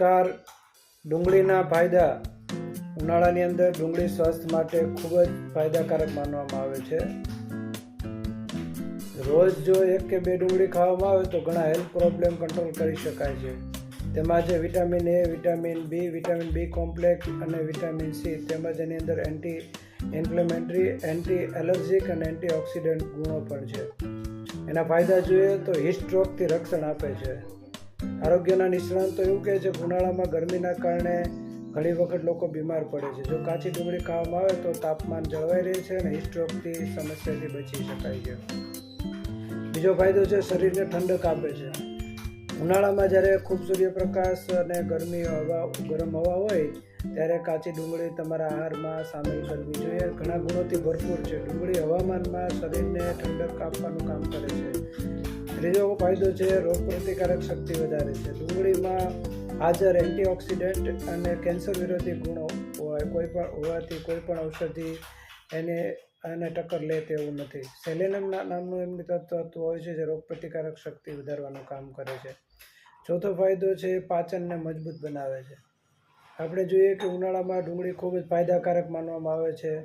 નમસ્કાર ડુંગળીના ફાયદા ઉનાળાની અંદર ડુંગળી સ્વાસ્થ્ય માટે ખૂબ જ ફાયદાકારક માનવામાં આવે છે. રોજ જો એક કે બે ડુંગળી ખાવામાં આવે તો ઘણા હેલ્થ પ્રોબ્લેમ કંટ્રોલ કરી શકાય છે. તેમાં જે vitamin A vitamin B vitamin B complex અને વિટામિન સી તેમજ એની અંદર એન્ટી ઇન્ફ્લેમેટરી એન્ટી એલર્જીક અને એન્ટી ઓક્સિડન્ટ ગુણો પણ છે. એના ફાયદા જોઈએ તો હીટ સ્ટ્રોકથી રક્ષણ આપે છે. આરોગ્યના નિષ્ણાંતો એવું કહે છે, ઉનાળામાં ગરમીના કારણે ઘણી વખત લોકો બીમાર પડે છે. જો કાચી ડુંગળી ખાવામાં આવે તો તાપમાન જળવાઈ રહે છે અને હિસ્ટ્રોકથી સમસ્યાથી બચી શકાય છે. બીજો ફાયદો છે, શરીરને ઠંડક આપે છે. ઉનાળામાં જ્યારે ખૂબ સૂર્યપ્રકાશ અને ગરમી હવા, ગરમ હવા હોય, ત્યારે કાચી ડુંગળી તમારા આહારમાં સામેલ કરવી જોઈએ. ઘણા ગુણોથી ભરપૂર છે. ડુંગળી હવામાનમાં શરીરને ઠંડક આપવાનું કામ કરે છે. ત્રીજો ફાયદો છે, રોગ પ્રતિકારક શક્તિ વધારે છે. ડુંગળીમાં હાજર એન્ટીઓક્સિડન્ટ અને કેન્સર વિરોધી ગુણો હોય, કોઈ પણ હોવાથી કોઈ પણ ઔષધિ એને એને ટક્કર લે તેવું નથી. સેલેનમ નામનું એમની તત્વ હોય છે જે રોગ પ્રતિકારક શક્તિ વધારવાનું કામ કરે છે. ચોથો ફાયદો છે, પાચનને મજબૂત બનાવે છે. આપણે જોઈએ કે ઉનાળામાં ડુંગળી ખૂબ જ ફાયદાકારક માનવામાં આવે છે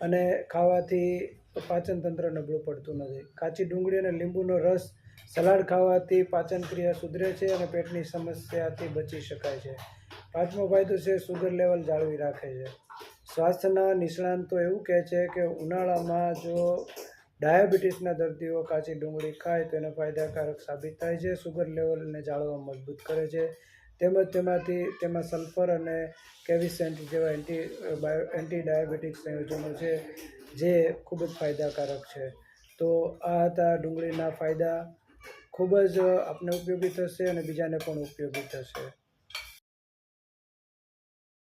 અને ખાવાથી પાચન તંત્ર નબળું પડતું નથી. કાચી ડુંગળી અને લીંબુનો રસ સલાડ ખાવાથી પાચન ક્રિયા સુધરે છે અને પેટની સમસ્યાથી બચી શકાય છે. પાંચમો ફાયદો છે સુગર લેવલ જાળવી રાખે છે. સ્વાસ્થ્યના નિષ્ણાંતો એવું કહે છે કે ઉનાળામાં જો ડાયાબિટીસના દર્દીઓ કાચી ડુંગળી ખાય તો એને ફાયદાકારક સાબિત થાય છે. સુગર લેવલને જાળવવા મજબૂત કરે છે. તેમજ તેમાંથી તેમાં સલ્ફર અને કેવિસેન્ટ જેવા એન્ટી બાયો એન્ટી ડાયાબિટીક સંયોજનો છે જે ખૂબ જ ફાયદાકારક છે. તો આ હતા ડુંગળીના ફાયદા. ખૂબ જ આપને ઉપયોગી થશે અને બીજાને પણ ઉપયોગી થશે.